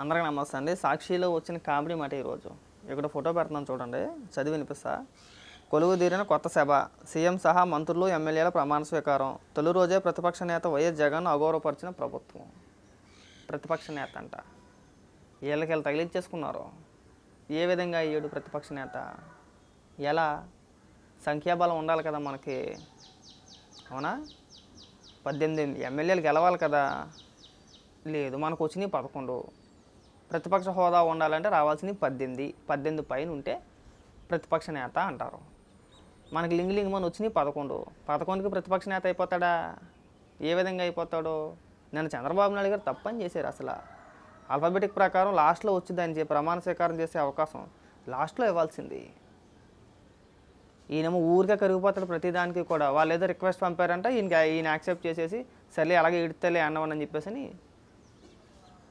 అందరికీ నమస్తే అండి. సాక్షిలో వచ్చిన కామెడీ మాట ఈరోజు ఇక్కడ ఫోటో పెడుతున్నాను చూడండి. చదివి వినిపిస్తా. కొలువు తీరిన కొత్త సభ సీఎం సహా మంత్రులు ఎమ్మెల్యేల ప్రమాణ స్వీకారం. తొలి రోజే ప్రతిపక్ష నేత వైఎస్ జగన్ అగౌరవపరిచిన ప్రభుత్వం. ప్రతిపక్ష నేత అంట. వీళ్ళకి వీళ్ళు తగిలించేసుకున్నారు. ఏ విధంగా అయ్యాడు ప్రతిపక్ష నేత? ఎలా? సంఖ్యాబలం ఉండాలి కదా మనకి. అవునా? పద్దెనిమిది ఎమ్మెల్యేలు గెలవాలి కదా. లేదు మనకు వచ్చినాయి పదకొండు. ప్రతిపక్ష హోదా ఉండాలంటే రావాల్సింది పద్దెనిమిది పద్దెనిమిది పైన ఉంటే ప్రతిపక్ష నేత అంటారు. మనకి లింగ్ లింగ్ మన వచ్చినాయి పదకొండు. పదకొండుకి ప్రతిపక్ష నేత అయిపోతాడా? ఏ విధంగా అయిపోతాడో? నేను చంద్రబాబు నాయుడు గారు తప్పని చేశారు అసలు. ఆల్ఫాబెటిక్ ప్రకారం లాస్ట్లో వచ్చిందని చెప్పి ప్రమాణ స్వీకారం చేసే అవకాశం లాస్ట్లో ఇవ్వాల్సింది. ఈయనేమో ఊరికే కరిగిపోతాడు ప్రతిదానికి కూడా. వాళ్ళు ఏదో రిక్వెస్ట్ పంపారంట ఈయన ఈయన యాక్సెప్ట్ చేసేసి సర్లే అలాగే ఇడితేలే అన్నవని చెప్పేసి అని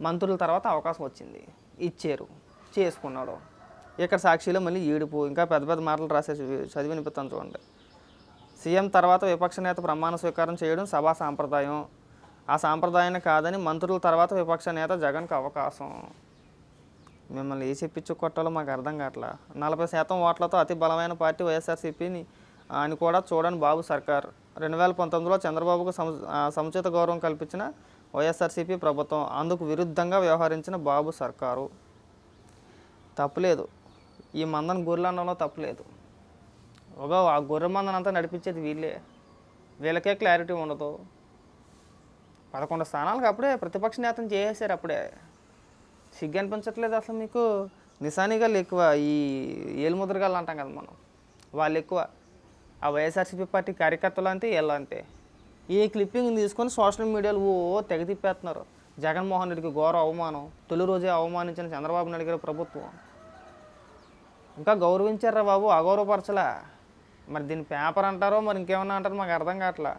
మంత్రుల తర్వాత అవకాశం వచ్చింది. ఇచ్చారు. చేసుకున్నాడు. ఇక్కడ సాక్షిలో మళ్ళీ ఈడుపు ఇంకా పెద్ద పెద్ద మాటలు రాసే చదివి వినిపిస్తాను చూడండి. సీఎం తర్వాత విపక్ష నేత ప్రమాణ స్వీకారం చేయడం సభా సాంప్రదాయం. ఆ సాంప్రదాయాన్ని కాదని మంత్రుల తర్వాత విపక్ష నేత జగన్కి అవకాశం. మిమ్మల్ని ఏ చెప్పించు కొట్టాలో మాకు అర్థం కావట్లా. నలభై శాతం ఓట్లతో అతి బలమైన పార్టీ వైఎస్ఆర్సీపీని అని కూడా చూడని బాబు సర్కార్. రెండు వేల పంతొమ్మిదిలో చంద్రబాబుకు సము సముచిత గౌరవం కల్పించిన వైఎస్ఆర్సీపీ ప్రభుత్వం అందుకు విరుద్ధంగా వ్యవహరించిన బాబు సర్కారు. తప్పులేదు. ఈ మందను గొర్రెలు తప్పులేదు. ఒక ఆ గొర్రె మందనంతా అంతా నడిపించేది వీళ్ళే. వీళ్ళకే క్లారిటీ ఉండదు. పదకొండు స్థానాలకు అప్పుడే ప్రతిపక్ష నేతను చేసేసారు అప్పుడే. సిగ్గు అనిపించట్లేదు అసలు మీకు? నిశానిగాళ్ళు ఎక్కువ. ఈ ఏలుముద్రగాళ్ళు అంటాం కదా మనం. వాళ్ళు ఎక్కువ ఆ వైఎస్ఆర్సీపీ పార్టీ కార్యకర్తలు అంతే వీళ్ళంతే. ఈ క్లిప్పింగ్ తీసుకొని సోషల్ మీడియాలో ఓ తెగ తిప్పేస్తున్నారు. జగన్మోహన్ రెడ్డికి ఘోర అవమానం తొలి రోజే అవమానించిన చంద్రబాబు నాయుడు గారి ప్రభుత్వం. ఇంకా గౌరవించారా బాబు? అగౌరవపరచలా. మరి దీన్ని పేపర్ అంటారో మరి ఇంకేమన్నా అంటారో మాకు అర్థం కావట్లా.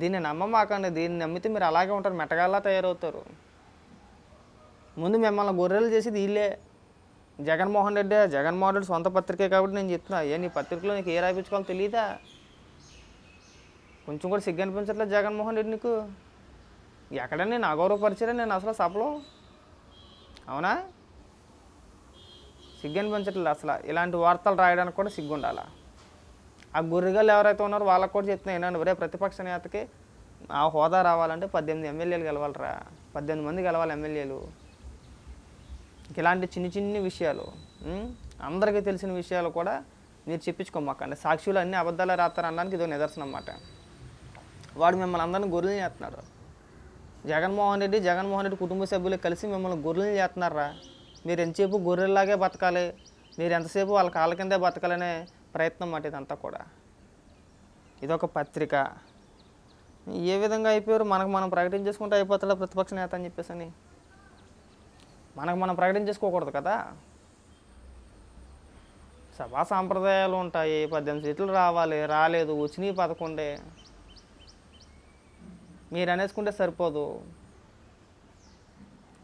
దీన్ని నమ్మమాకండి దీన్ని నమ్మితే మీరు అలాగే ఉంటారు మెటగాల్లా తయారవుతారు. ముందు మిమ్మల్ని గొర్రెలు చేసేది వీళ్ళే. జగన్మోహన్ రెడ్డి జగన్మోహన్ రెడ్డి సొంత పత్రికే కాబట్టి నేను చెప్తున్నా ఏ నీ పత్రికలో నీకు ఏ రాయించుకోవాలో తెలియదా కొంచెం కూడా సిగ్గు అనిపించట్లేదు జగన్మోహన్ రెడ్డి నీకు. ఎక్కడ నేను అగౌరవపరిచారా నేను అసలు సభలో? అవునా? సిగ్గు అనిపించట్లేదు అసలు. ఇలాంటి వార్తలు రాయడానికి కూడా సిగ్గు ఉండాలా? ఆ గుర్రగాలు ఎవరైతే ఉన్నారో వాళ్ళకి కూడా చెప్తున్నా ఏంటంటే ఒరే ప్రతిపక్ష నేతకి ఆ హోదా రావాలంటే పద్దెనిమిది ఎమ్మెల్యేలు గెలవాలరా. పద్దెనిమిది మంది గెలవాలి ఎమ్మెల్యేలు. ఇలాంటి చిన్ని చిన్ని విషయాలు అందరికీ తెలిసిన విషయాలు కూడా మీరు చెప్పించుకోమాకండి. సాక్షులు అన్ని అబద్ధాలు రాస్తారు అనడానికి ఇదో నిదర్శనం అన్నమాట. వాడు మిమ్మల్ని అందరిని గొర్రెలు చేస్తున్నాడు జగన్మోహన్ రెడ్డి జగన్మోహన్ రెడ్డి కుటుంబ సభ్యులు కలిసి మిమ్మల్ని గొర్రెలు చేస్తున్నారా? మీరు ఎంతసేపు గొర్రెల్లాగే బతకాలి? మీరు ఎంతసేపు వాళ్ళ కాళ్ళ కిందే బతకాలనే ప్రయత్నం మాట ఇదంతా కూడా. ఇదొక పత్రిక. ఏ విధంగా అయిపోయారు? మనకు మనం ప్రకటించేసుకుంటే అయిపోతాడు ప్రతిపక్ష నేత అని చెప్పేసి అని? మనకు మనం ప్రకటించేసుకోకూడదు కదా? సభా సాంప్రదాయాలు ఉంటాయి. పద్దెనిమిది సీట్లు రావాలి. రాలేదు. వచ్చినాయి పదకొండే. మీరు అనేసుకుంటే సరిపోదు.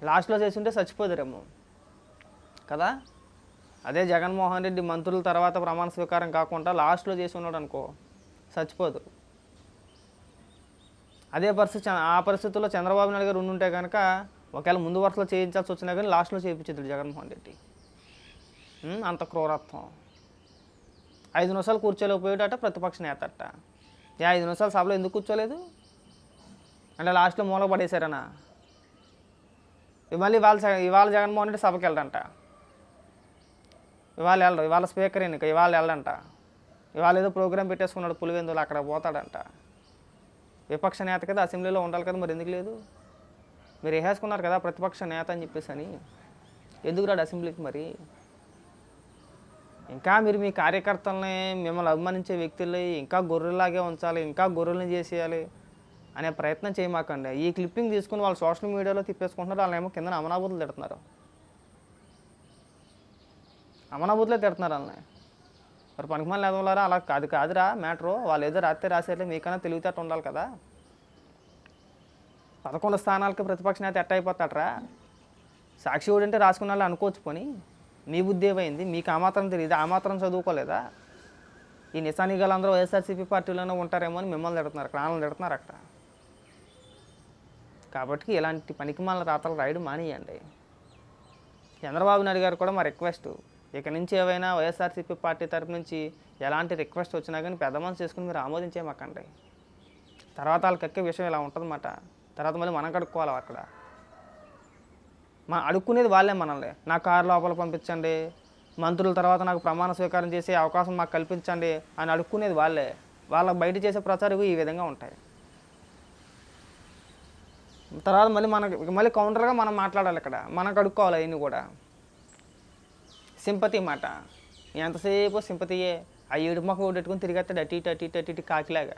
లాస్ట్లో చేసుంటే చచ్చిపోదురేమో. కదా? అదే జగన్మోహన్ రెడ్డి మంత్రుల తర్వాత ప్రమాణ స్వీకారం కాకుండా లాస్ట్లో చేసి ఉన్నాడు అనుకో చచ్చిపోదు. అదే పరిస్థితి చ- ఆ పరిస్థితుల్లో చంద్రబాబు నాయుడు గారు ఉండుంటే కనుక ఒకవేళ ముందు వరుసలో చేయించాల్సి వచ్చినా కానీ లాస్ట్లో చేయించేది జగన్మోహన్ రెడ్డి. అంత క్రూరత్వం. ఐదు నిమిషాలు కూర్చోలేకపోయాడట ప్రతిపక్ష నేత అట్ట ఏ ఐదు నిమిషాలు సభలో ఎందుకు కూర్చోలేదు? అంటే లాస్ట్లో మూల పడేశారనా? మళ్ళీ ఇవాళ ఇవాళ జగన్మోహన్ రెడ్డి సభకి వెళ్ళడంట. ఇవాళ వెళ్ళడు ఇవాళ స్పీకర్ ఎన్నిక ఇవాళ వెళ్ళడంట. ఇవాళ ఏదో ప్రోగ్రాం పెట్టేసుకున్నాడు పులివెందులు అక్కడ పోతాడంట. విపక్ష నేత కదా అసెంబ్లీలో ఉండాలి కదా మరి ఎందుకు లేదు? మీరు వేసేసుకున్నారు కదా ప్రతిపక్ష నేత అని చెప్పేసి అని. ఎందుకు రాడు అసెంబ్లీకి మరి? ఇంకా మీరు మీ కార్యకర్తల్ని మిమ్మల్ని అభిమానించే వ్యక్తుల్ని ఇంకా గొర్రెలాగే ఉంచాలి ఇంకా గొర్రెల్ని చేసేయాలి. అనే ప్రయత్నం చేయమాకండి. ఈ క్లిప్పింగ్ తీసుకుని వాళ్ళు సోషల్ మీడియాలో తిప్పేసుకుంటున్నారు వాళ్ళేమో కింద అమనాబూతులు తిడుతున్నారు. అమనాబూతులే తిడుతున్నారు వాళ్ళని. మరి పనికిమాలి ఎదవలారా అలా కాదు కాదురా మ్యాటరు. వాళ్ళు ఏదో రాస్తే రాసేట్లే మీకన్నా తెలివితేట ఉండాలి కదా. పదకొండు స్థానాలకి ప్రతిపక్ష నేత ఎట్ట అయిపోతాడరా? సాక్షి ఊడంటే రాసుకున్న వాళ్ళు అనుకోవచ్చు పోని. మీ బుద్ధి ఏమైంది? మీకు ఆ మాత్రం తెలియదు ఆ మాత్రం చదువుకోలేదా? ఈ నిశానిగాలందరూ వైఎస్ఆర్సీపీ పార్టీలోనే ఉంటారేమో అని మిమ్మల్ని తిడుతున్నారు ప్రాణాలను తిడుతున్నారు అక్కడ కాబట్టి ఇలాంటి పనికిమాల రాతలు రాయడం మానేయండి. చంద్రబాబు నాయుడు గారు కూడా మా రిక్వెస్ట్. ఇక నుంచి ఏవైనా వైఎస్ఆర్సీపీ పార్టీ తరపు నుంచి ఎలాంటి రిక్వెస్ట్ వచ్చినా కానీ పెద్ద మనసు చేసుకుని మీరు ఆమోదించే మాకండి తర్వాత వాళ్ళకి ఎక్కే విషయం ఇలా ఉంటుందన్నమాట. తర్వాత మళ్ళీ మనం కడుక్కోవాలి అక్కడ. మన అడుక్కునేది వాళ్ళే మనల్ని. నా కారు లోపల పంపించండి. మంత్రుల తర్వాత నాకు ప్రమాణ స్వీకారం చేసే అవకాశం మాకు కల్పించండి అని అడుక్కునేది వాళ్ళే. వాళ్ళకి బయట చేసే ప్రచారం ఈ విధంగా ఉంటాయి. తర్వాత మళ్ళీ మనకి మళ్ళీ కౌంటర్గా మనం మాట్లాడాలి ఇక్కడ. మనం కడుక్కోవాలి అవన్నీ కూడా. సింపతి మాట. ఎంతసేపు సింపతియే? ఆ ఏడు మొక్క పెట్టుకుని తిరిగేస్తాడు అటు ఇటు అటు ఇటు అటు ఇటు కాకిలాగా.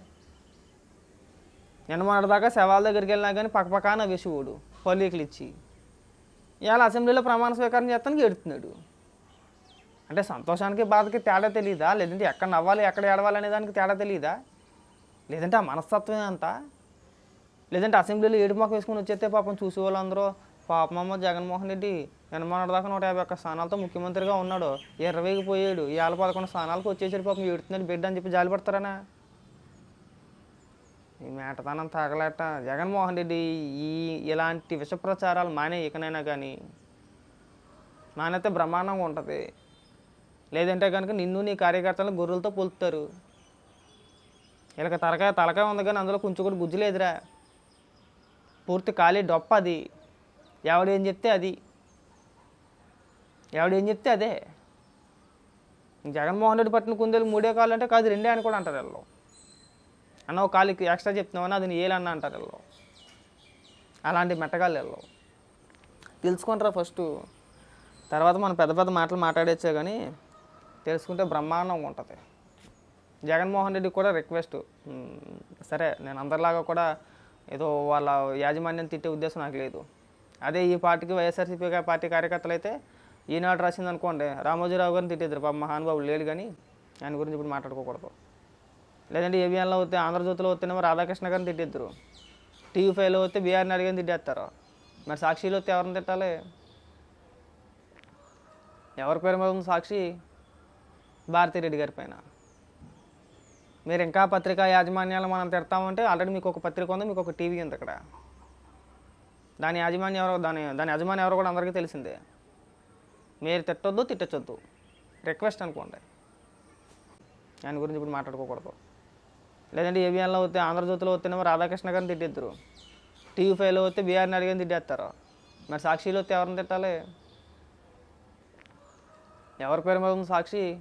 నిన్న మొన్నటిదాకా శవాల దగ్గరికి వెళ్ళినా కానీ పక్కపక్కన వేసివాడు పల్లీకులు ఇచ్చి. ఇవాళ అసెంబ్లీలో ప్రమాణ స్వీకారం చేస్తానికి ఎడుతున్నాడు అంటే సంతోషానికి బాధకి తేడా తెలియదా లేదంటే ఎక్కడ నవ్వాలి ఎక్కడ ఏడవాలి అనే దానికి తేడా తెలియదా లేదంటే ఆ మనస్తత్వమే అంతా? లేదంటే అసెంబ్లీలో ఏడు మొక్క వేసుకుని వచ్చేస్తే పాపం చూసే వాళ్ళందరూ పాపమమ్మ జగన్మోహన్ రెడ్డి ఎనమన్నర దాకా నూట యాభై ఒక్క స్థానాలతో ముఖ్యమంత్రిగా ఉన్నాడు. ఇరవైకి పోయాడు. ఏళ్ళ పదకొండు స్థానాలకు వచ్చేసరికి పాపం. ఏడుతున్నాడు బిడ్డ అని చెప్పి జాలి పడతారనా? ఈ మేటతనం తగలేట. జగన్మోహన్ రెడ్డి ఈ ఇలాంటి విష ప్రచారాలు మానే ఇకనైనా కానీ మానైతే బ్రహ్మాండంగా ఉంటుంది. లేదంటే కనుక నిన్ను నీ కార్యకర్తలను గొర్రెలతో పోలుతారు వీళ్ళకి తలకాయ తలకాయ ఉంది కానీ అందులో కొంచెం కూడా గుజ్జు లేదురా. పూర్తి ఖాళీ డొప్ప అది. ఎవడేం చెప్తే అది. ఎవడేం చెప్తే అదే. జగన్మోహన్ రెడ్డి పట్టిన కుందేలు మూడే కాళ్ళు అంటే కాదు రెండే అని కూడా అంటారు వీళ్ళు. అన్న ఒక కాలికి ఎక్స్ట్రా చెప్తున్నామని అది నీ ఏలన్న అంటారు వీళ్ళు. అలాంటి మెట్టగాళ్ళు వీళ్ళు. తెలుసుకుంటారా ఫస్ట్ తర్వాత మనం పెద్ద పెద్ద మాటలు మాట్లాడేచ్చే కానీ తెలుసుకుంటే బ్రహ్మాండంగా ఉంటుంది. జగన్మోహన్ రెడ్డి కూడా రిక్వెస్ట్ సరే నేను అందరిలాగా కూడా ఏదో వాళ్ళ యాజమాన్యం తిట్టే ఉద్దేశం నాకు లేదు. అదే ఈ పార్టీకి వైఎస్ఆర్సీపీ పార్టీ కార్యకర్తలు అయితే ఈనాడు రాసింది అనుకోండి రామోజీరావు గారిని తిట్టేద్దరు పాప మహానుభావుడు లేడు కానీ ఆయన గురించి ఇప్పుడు మాట్లాడుకోకూడదు. లేదంటే ఏబిఎన్లో వస్తే ఆంధ్రజ్యోతిలో వస్తేనేమో రాధాకృష్ణ గారిని తిట్టిద్దరు. టీవీ ఫైవ్లో వస్తే బీఆర్ అడిగిన తిట్టేస్తారు. మరి సాక్షిలో వస్తే ఎవరిని తిట్టాలి? ఎవరి పేరు మీద ఉంది సాక్షి? భారతిరెడ్డి గారి పైన. మీరు ఇంకా పత్రికా యాజమాన్యాలు మనం తిడతామంటే ఆల్రెడీ మీకు ఒక పత్రిక ఉంది మీకు ఒక టీవీ ఉంది ఇక్కడ. దాని యాజమాన్యం ఎవరో దాని దాని యజమాని ఎవరో కూడా అందరికీ తెలిసిందే. మీరు తిట్టొద్దు తిట్టచ్చొద్దు. రిక్వెస్ట్ అనుకోండి. దాని గురించి ఇప్పుడు మాట్లాడుకోకూడదు. లేదంటే ఏబిఎన్లో వస్తే ఆంధ్రజ్యోతిలో వస్తేనేమో రాధాకృష్ణ గారిని తిట్టిద్దరు. టీవీ ఫైవ్లో వస్తే బీఆర్ని అడిగిన తిట్టేస్తారు. మరి సాక్షిలో వస్తే ఎవరిని తిట్టాలి? ఎవరి పేరు మీద ఉంది సాక్షి?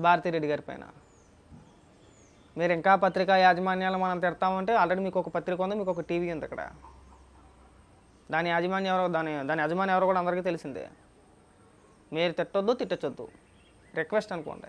భారతిరెడ్డి గారి పైన. మీరు ఇంకా పత్రికా యాజమాన్యాలు మనం తిడతామంటే ఆల్రెడీ మీకు ఒక పత్రిక ఉంది మీకు ఒక టీవీ ఉంది ఇక్కడ. దాని యాజమాన్యం ఎవరో దాని దాని యజమాని ఎవరో కూడా అందరికీ తెలిసిందే. మీరు తిట్టొద్దు తిట్టచ్చొద్దు. రిక్వెస్ట్ అనుకోండి.